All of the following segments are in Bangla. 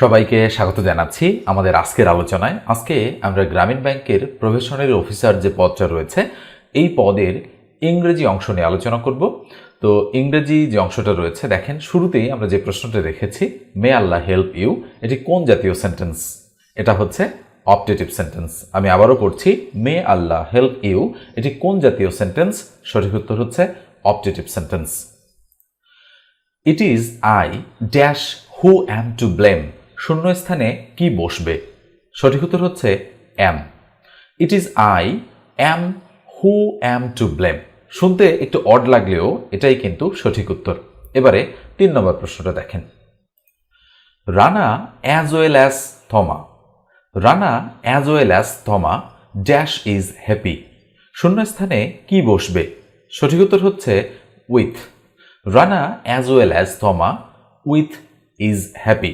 সবাইকে স্বাগত জানাচ্ছি আমাদের আজকের আলোচনায়। আজকে আমরা গ্রামীণ ব্যাংকের প্রফেশনাল অফিসার যে পদটা রয়েছে, এই পদের ইংরেজি অংশ নিয়ে আলোচনা করব। তো ইংরেজি যে অংশটা রয়েছে, দেখেন, শুরুতেই আমরা যে প্রশ্নটা রেখেছি মে আল্লাহ হেল্প ইউ এটি কোন জাতীয় সেন্টেন্স এটা হচ্ছে অপটেটিভ সেন্টেন্স আমি আবারও করছি মে আল্লাহ হেল্প ইউ এটি কোন জাতীয় সেন্টেন্স সঠিক উত্তর হচ্ছে optative sentence it is I dash who am to blame শূন্যস্থানে কি বসবে? সঠিক উত্তর হচ্ছে am it is I am who am to blame শুনতে একটু অড লাগলেও এটাই কিন্তু সঠিক উত্তর। এবারে তিন নম্বর প্রশ্নটা দেখেন। Rana as well as Thoma Rana as well as Thoma dash is happy শূন্যস্থানে কি বসবে? সঠিক উত্তর হচ্ছে with Rana as well as Thoma with is happy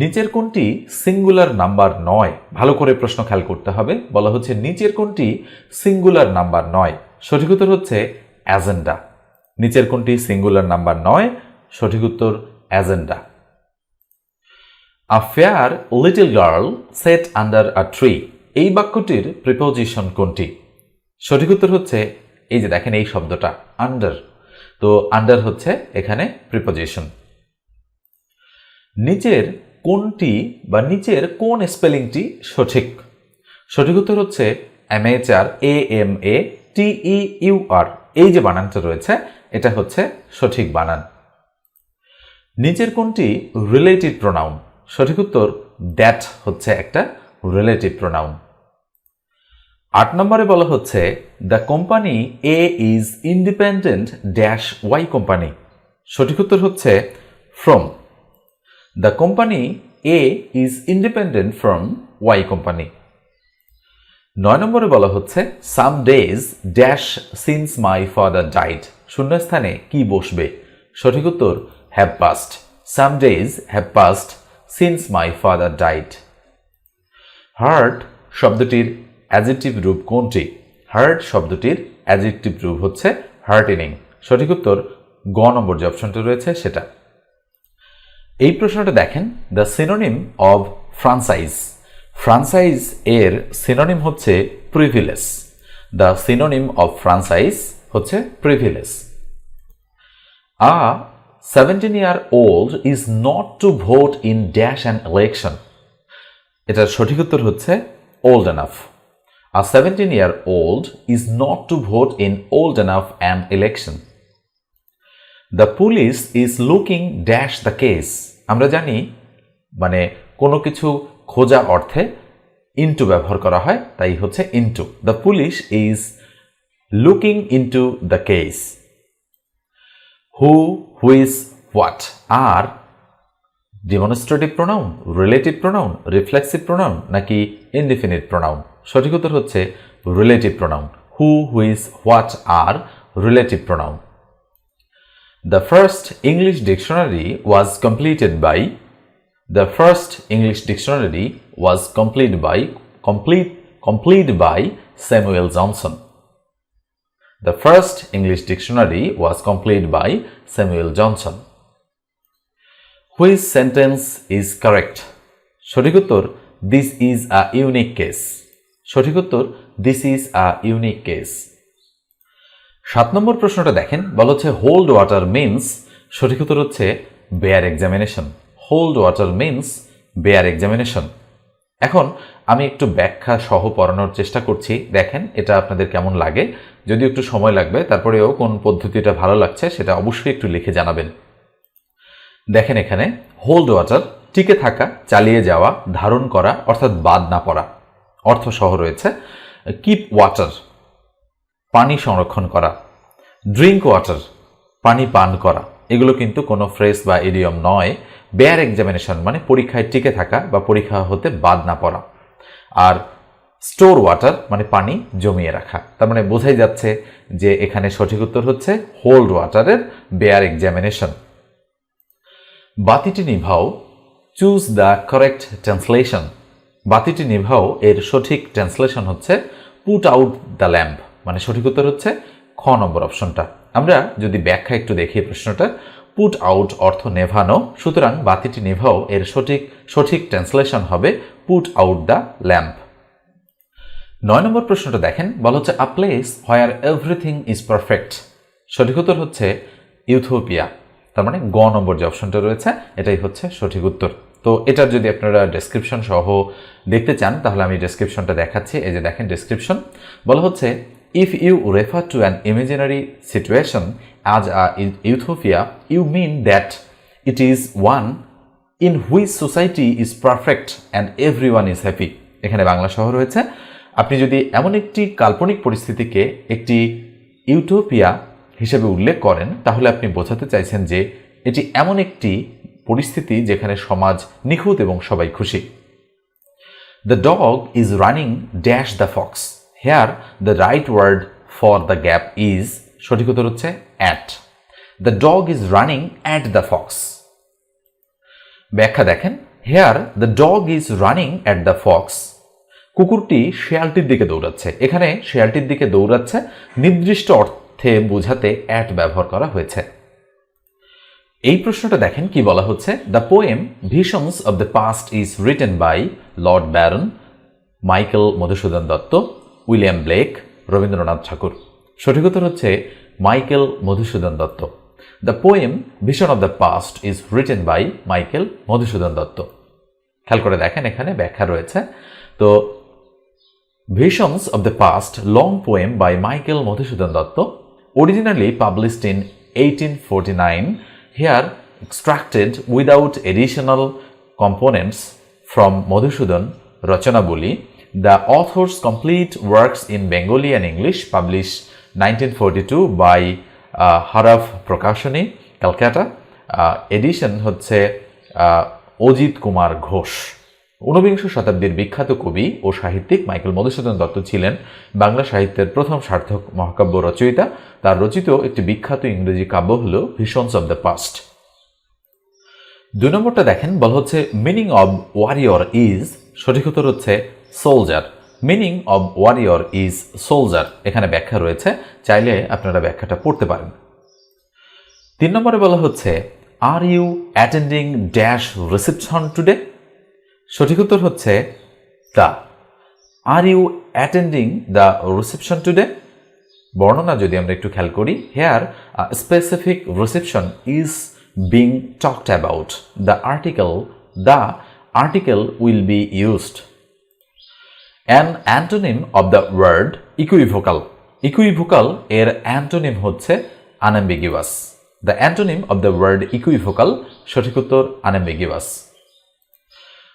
নিচের কোনটি সিঙ্গুলার নাম্বার নয়? ভালো করে প্রশ্ন খেয়াল করতে হবে। বলা হচ্ছে নিচের কোনটি সিঙ্গুলার নাম্বার নয়? সঠিক উত্তর হচ্ছে অ্যাজেন্ডা নিচের কোনটি সিঙ্গুলার নাম্বার নয়? সঠিক উত্তর agenda a fair little girl set under a tree এই বাক্যটির প্রিপোজিশন কোনটি? সঠিক উত্তর হচ্ছে, এই যে দেখেন এই শব্দটা আন্ডার তো আন্ডার হচ্ছে এখানে প্রিপোজিশন নিচের কোনটি বা নিচের কোন স্পেলিংটি সঠিক? সঠিক উত্তর হচ্ছে M H R A M A T E U R এই যে বানানটা রয়েছে, এটা হচ্ছে সঠিক বানান। নিচের কোনটি? Relative pronoun. সঠিক উত্তর দ্যাট হচ্ছে একটা রিলেটিভ প্রোনাউন। আট নম্বরে বলা হচ্ছে the company A is independent dash Y company সঠিক উত্তর হচ্ছে from the company A is independent from Y company নয় নম্বরে বলা হচ্ছে some days dash since my father died শূন্যস্থানে কি বসবে? সঠিক উত্তর have passed some days have passed since my father died heart শব্দটির অ্যাজেক্টিভ রূপ কোনটি? হার্ট শব্দটির অ্যাজেক্টিভ রূপ হচ্ছে হার্টেনিং সঠিক উত্তর, গ নম্বর যে অপশনটি রয়েছে সেটা। এই প্রশ্নটা দেখেন the synonym of franchise franchise এর সিনোনিম হচ্ছে privilege the synonym of franchise হচ্ছে privilege a seventeen year old is not to vote in dash and election এটার সঠিক উত্তর হচ্ছে old enough a seventeen year old is not to vote in old enough and election the police is looking dash the case আমরা জানি মানে কোনো কিছু খোঁজা অর্থে ইনটু ব্যবহার করা হয়, তাই হচ্ছে into the police is looking into the case who whose what are demonstrative pronoun relative pronoun reflexive pronoun নাকি ইনডিফিনিট প্রোনাউন সঠিক উত্তর হচ্ছে relative pronoun who whose what are relative pronoun The first English dictionary was completed by the first English dictionary was completed by complete completed by Samuel Johnson. The first English dictionary was completed by Samuel Johnson. Which sentence is correct? সঠিক উত্তর This is a unique case. সঠিক উত্তর This is a unique case. সাত নম্বর প্রশ্নটা দেখেন, বলা হচ্ছে হোল্ড ওয়াটার মিনস সঠিক উত্তর হচ্ছে bear examination hold water means bear examination এখন আমি একটু ব্যাখ্যা সহ পড়ানোর চেষ্টা করছি। দেখেন, এটা আপনাদের কেমন লাগে? যদি একটু সময় লাগবে, তারপরেও কোন পদ্ধতিটা ভালো লাগছে সেটা অবশ্যই একটু লিখে জানাবেন। দেখেন এখানে হোল্ড ওয়াটার টিকে থাকা, চালিয়ে যাওয়া, ধারণ করা, অর্থাৎ বাদ না পড়া। অর্থ সহ রয়েছে কিপ ওয়াটার পানি সংরক্ষণ করা ড্রিঙ্ক ওয়াটার পানি পান করা। এগুলো কিন্তু কোনো ফ্রেস বা ইডিয়ম নয়। বেয়ার এক্সামিনেশন মানে পরীক্ষায় টিকে থাকা বা পরীক্ষা হতে বাদ না পড়া। আর স্টোর ওয়াটার মানে পানি জমিয়ে রাখা। তার মানে বোঝাই যাচ্ছে যে এখানে সঠিক উত্তর হচ্ছে হোল্ড ওয়াটারের বেয়ার এক্সামিনেশন বাতিটি নিভাও চুজ দ্য কারেক্ট ট্রান্সলেশন বাতিটি নিভাও, এর সঠিক ট্রান্সলেশন হচ্ছে পুট আউট দ্য ল্যাম্প মানে সঠিক উত্তর হচ্ছে খ নম্বর অপশনটা। আমরা যদি ব্যাখ্যা একটু দেখি প্রশ্নটা পুট আউট অর্থ নেভানো সুতরাং বাতিটি নেভাও, এর সঠিক সঠিক ট্রান্সলেশন হবে পুট আউট দ্য ল্যাম্প নয় নম্বর প্রশ্নটা দেখেন, বলা হচ্ছে a place where everything is perfect সঠিক উত্তর হচ্ছে ইউথোপিয়া। তার মানে গ নম্বর যে অপশনটা রয়েছে, এটাই হচ্ছে সঠিক উত্তর। তো এটার যদি আপনারা ডেসক্রিপশন সহ দেখতে চান, তাহলে আমি ডেসক্রিপশনটা দেখাচ্ছি। এই যে দেখেন ডেসক্রিপশন বলা হচ্ছে you refer to an imaginary situation as a utopia you mean that it is one in which society is perfect and every one is happy এখানে বাংলা সহ রয়েছে, আপনি যদি এমন একটি কাল্পনিক পরিস্থিতিকে একটি ইউটোপিয়া হিসেবে উল্লেখ করেন, তাহলে আপনি বোঝাতে চাইছেন যে এটি এমন একটি পরিস্থিতি যেখানে সমাজ নিখুঁত এবং সবাই খুশি। The dog is running dash the fox here the right word for the gap is সঠিক উত্তর হচ্ছে at the dog is running at the fox ব্যাখ্যা দেখেন। Here the dog is running at the fox কুকুরটি শেয়ালটির দিকে দৌড়াচ্ছে। এখানে শেয়ালটির দিকে দৌড়াচ্ছে, নির্দিষ্ট অর্থে বোঝাতে অ্যাট ব্যবহার করা হয়েছে। এই প্রশ্নটা দেখেন কি বলা হচ্ছে। The poem visions of the past is written by Lord Byron Michael Madhusudan Dutt William Blake, Rabindranath Tagore. সঠিক উত্তর হচ্ছে Michael Madhusudan Dutt. The poem, vision of the past, is written by Michael Madhusudan Dutt. খেয়াল করে দেখেন, এখানে ব্যাখ্যা রয়েছে। তো, visions of the past, long poem by Michael Madhusudan Dutt. Originally published in eighteen forty nine, here extracted without additional components from Madhusudan Rachanabali. The author's complete works in Bengali and English, published 1942 by uh, Haraf Prakashani, Calcutta. Uh, edition হচ্ছে uh, অজিত কুমার ঘোষ। ঊনবিংশ শতাব্দীর বিখ্যাত কবি ও সাহিত্যিক মাইকেল মধুসূদন দত্ত ছিলেন বাংলা সাহিত্যের প্রথম সার্থক মহাকাব্য রচয়িতা। তার রচিত একটি বিখ্যাত ইংরেজি কাব্য হল ভিশনস অব দ্য পাস্ট দুই নম্বরটা দেখেন বলা হচ্ছে মিনিং অব ওয়ারিয়র ইজ সঠিক উত্তর হচ্ছে soldier meaning of warrior is soldier এখানে ব্যাখ্যা রয়েছে, চাইলে আপনারা ব্যাখ্যাটা পড়তে পারেন। তিন নম্বরে বলা হচ্ছে are you attending dash reception today সঠিক উত্তর হচ্ছে the are you attending the reception today বর্ণনা যদি আমরা একটু খেয়াল করি here specific reception is being talked about the article the article will be used an antonym of the word equivocal equivocal এর অ্যান্টোনিম হচ্ছে unambiguous the antonym of the word equivocal সঠিক উত্তর unambiguous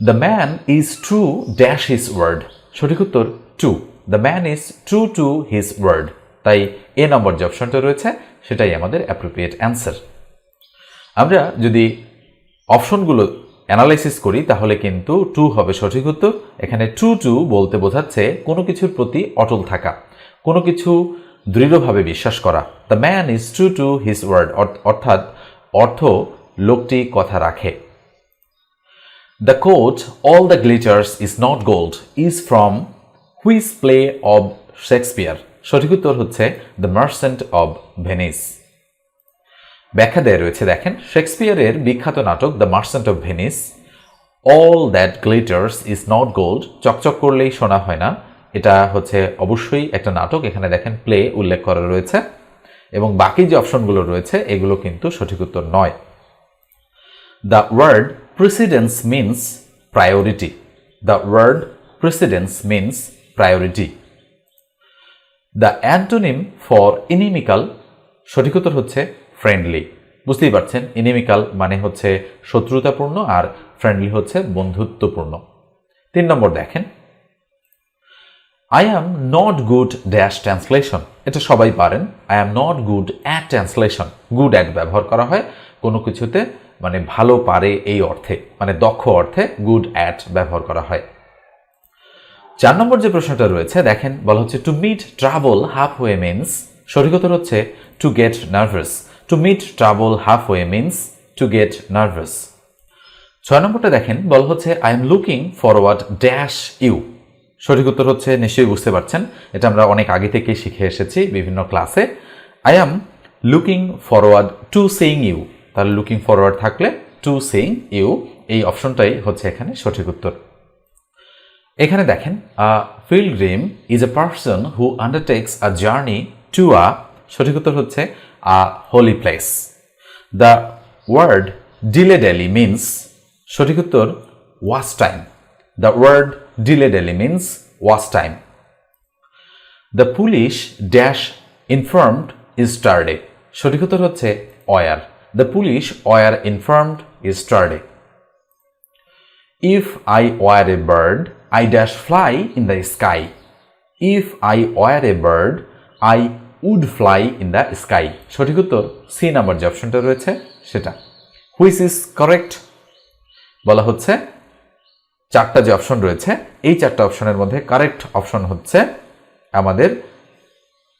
the man is true dash his word সঠিক উত্তর to the man is true to his word তাই এ নম্বর যে অপশনটা রয়েছে, সেটাই আমাদের অ্যাপ্রোপ্রিয়েট অ্যান্সার আমরা যদি অপশনগুলো অ্যানালাইসিস করি, তাহলে কিন্তু টু হবে সঠিক উত্তর। এখানে টু টু বলতে বোঝাচ্ছে কোনো কিছুর প্রতি অটল থাকা, কোনো কিছু দৃঢ়ভাবে বিশ্বাস করা। The man is true to his word অর্থাৎ অর্থ লোকটি কথা রাখে। The quote all the glitters is not gold is from whose play of Shakespeare সঠিক উত্তর হচ্ছে দ্য মার্সেন্ট অব ভেনিস ব্যাখ্যা দেয় রয়েছে, দেখেন, শেক্সপিয়ারের বিখ্যাত নাটক the merchant of Venice, all that glitters is not gold চকচক করলেই শোনা হয় না। এটা হচ্ছে অবশ্যই একটা নাটক, এখানে দেখেন প্লে উল্লেখ করা রয়েছে, এবং বাকি যে অপশনগুলো রয়েছে, এগুলো কিন্তু সঠিক উত্তর নয়। The word precedence means priority the word precedence means priority the antonym for inimical সঠিক উত্তর হচ্ছে ফ্রেন্ডলি বুঝতেই পারছেন ইনিমিক্যাল মানে হচ্ছে শত্রুতাপূর্ণ আর ফ্রেন্ডলি হচ্ছে বন্ধুত্বপূর্ণ। তিন নম্বর দেখেন। I am not good dash translation এটা সবাই পারেন। I am not good at translation good at ব্যবহার করা হয় কোনো কিছুতে মানে ভালো পারে এই অর্থে মানে দক্ষ অর্থে গুড অ্যাট ব্যবহার করা হয়। চার নম্বর যে প্রশ্নটা রয়েছে, দেখেন, বলা হচ্ছে to meet travel half way means সঠিক উত্তর হচ্ছে to get nervous to meet travel half way means to get nervous ছয় নম্বরটা দেখেন, বল হচ্ছে I am looking forward dash you সঠিক উত্তর হচ্ছে, নিশ্চয়ই বুঝতে পারছেন, এটা আমরা অনেক আগে থেকে শিখে এসেছি বিভিন্ন ক্লাসে। I am looking forward to saying you তাহলে লুকিং ফরওয়ার্ড থাকলে টু সেইং ইউ এই অপশনটাই হচ্ছে এখানে সঠিক উত্তর। এখানে দেখেন a pilgrim is a person who undertakes a journey to a সঠিক উত্তর হচ্ছে a holy place the word dilly dally means সঠিক উত্তর watch time the word dilly dally means watch time the police dash informed yesterday সঠিক উত্তর হচ্ছে were the police were informed yesterday if I were a bird I dash fly in the sky if I were a bird I would fly in the sky সঠিক উত্তর সি নাম্বার যে অপশনটা রয়েছে, সেটা। হুইচ ইজ কারেক্ট বলা হচ্ছে, চারটা যে অপশন রয়েছে, এই চারটা অপশনের মধ্যে কারেক্ট অপশন হচ্ছে আমাদের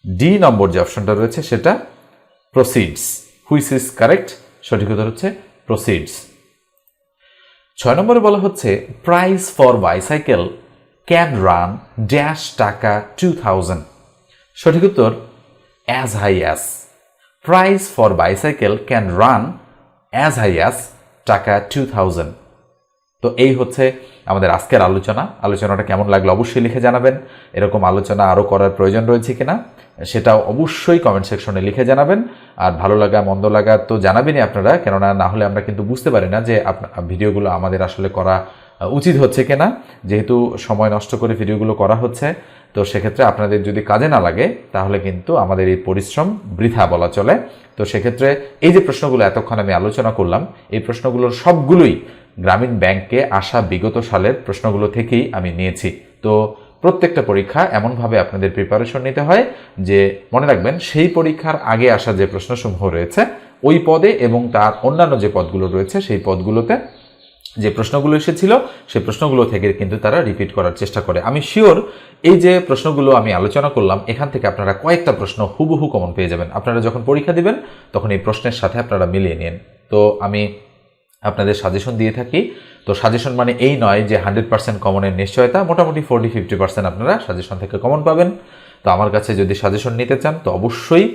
ডি নম্বর যে অপশনটা রয়েছে, সেটা প্রসিডস হুইচ ইজ কারেক্ট সঠিক উত্তর হচ্ছে প্রসিডস ছয় নম্বরে বলা হচ্ছে price for bicycle can run dash টাকা টু থাউজেন্ড সঠিক উত্তর as high as price for bicycle can run as high as টাকা টু থাউজেন্ড তো এই হচ্ছে আমাদের আজকের আলোচনা। আলোচনাটা কেমন লাগল অবশ্যই লিখে জানাবেন। এরকম আলোচনা আরও করার প্রয়োজন রয়েছে কিনা, সেটাও অবশ্যই কমেন্ট সেকশনে লিখে জানাবেন। আর ভালো লাগা, মন্দ লাগা তো জানাবেনই আপনারা, কেননা না হলে আমরা কিন্তু বুঝতে পারি না যে ভিডিওগুলো আমাদের আসলে করা উচিত হচ্ছে কিনা। যেহেতু সময় নষ্ট করে ভিডিওগুলো করা হচ্ছে তো সেক্ষেত্রে আপনাদের যদি কাজে না লাগে, তাহলে কিন্তু আমাদের এই পরিশ্রম বৃথা বলা চলে। তো সেক্ষেত্রে এই যে প্রশ্নগুলো এতক্ষণ আমি আলোচনা করলাম, এই প্রশ্নগুলোর সবগুলোই গ্রামীণ ব্যাংকে আসা বিগত সালের প্রশ্নগুলো থেকেই আমি নিয়েছি। তো প্রত্যেকটা পরীক্ষা এমনভাবে আপনাদের প্রিপারেশন নিতে হয় যে, মনে রাখবেন, সেই পরীক্ষার আগে আসা যে প্রশ্নসমূহ রয়েছে, ওই পদে এবং তার অন্যান্য যে পদগুলো রয়েছে, সেই পদগুলোতে যে প্রশ্নগুলো এসেছিল সেই প্রশ্নগুলো থেকে কিন্তু তারা রিপিট করার চেষ্টা করে। আমি শিওর এই যে প্রশ্নগুলো আমি আলোচনা করলাম, এখান থেকে আপনারা কয়েকটা প্রশ্ন হুবহু কমন পেয়ে যাবেন। আপনারা যখন পরীক্ষা দিবেন, তখন এই প্রশ্নের সাথে আপনারা মিলিয়ে নিন। তো আমি আপনাদের সাজেশন দিয়ে থাকি। তো সাজেশন মানে এই নয় যে হান্ড্রেড পার্সেন্ট কমনের নিশ্চয়তা, মোটামুটি ফোর্টি ফিফটি পার্সেন্ট আপনারা সাজেশন থেকে কমন পাবেন। তো আমার কাছে যদি সাজেশন নিতে চান, তো অবশ্যই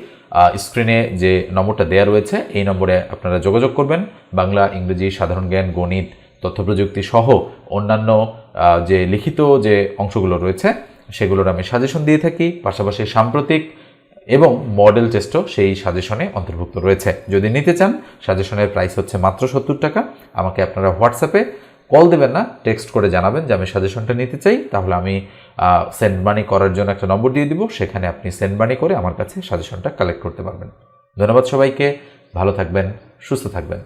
স্ক্রিনে যে নম্বরটা দেওয়া রয়েছে, এই নম্বরে আপনারা যোগাযোগ করবেন। বাংলা, ইংরেজি, সাধারণ জ্ঞান, গণিত তথ্য প্রযুক্তি সহ অন্যান্য যে লিখিত যে অংশগুলো রয়েছে, সেগুলোর আমি সাজেশন দিয়ে থাকি। পাশাপাশি সাম্প্রতিক এবং মডেল টেস্টও সেই সাজেশনে অন্তর্ভুক্ত রয়েছে। যদি নিতে চান, সাজেশনের প্রাইস হচ্ছে মাত্র সত্তর টাকা। আমাকে আপনারা হোয়াটসঅ্যাপে কল দেবেন না, টেক্সট করে জানাবেন যে আমি সাজেশনটা নিতে চাই। তাহলে আমি সেন্ড মানি করার জন্য একটা নম্বর দিয়ে দিব। সেখানে আপনি সেন্ড মানি করে আমার কাছে সাজেশনটা কালেক্ট করতে পারবেন। ধন্যবাদ সবাইকে। ভালো থাকবেন, সুস্থ থাকবেন।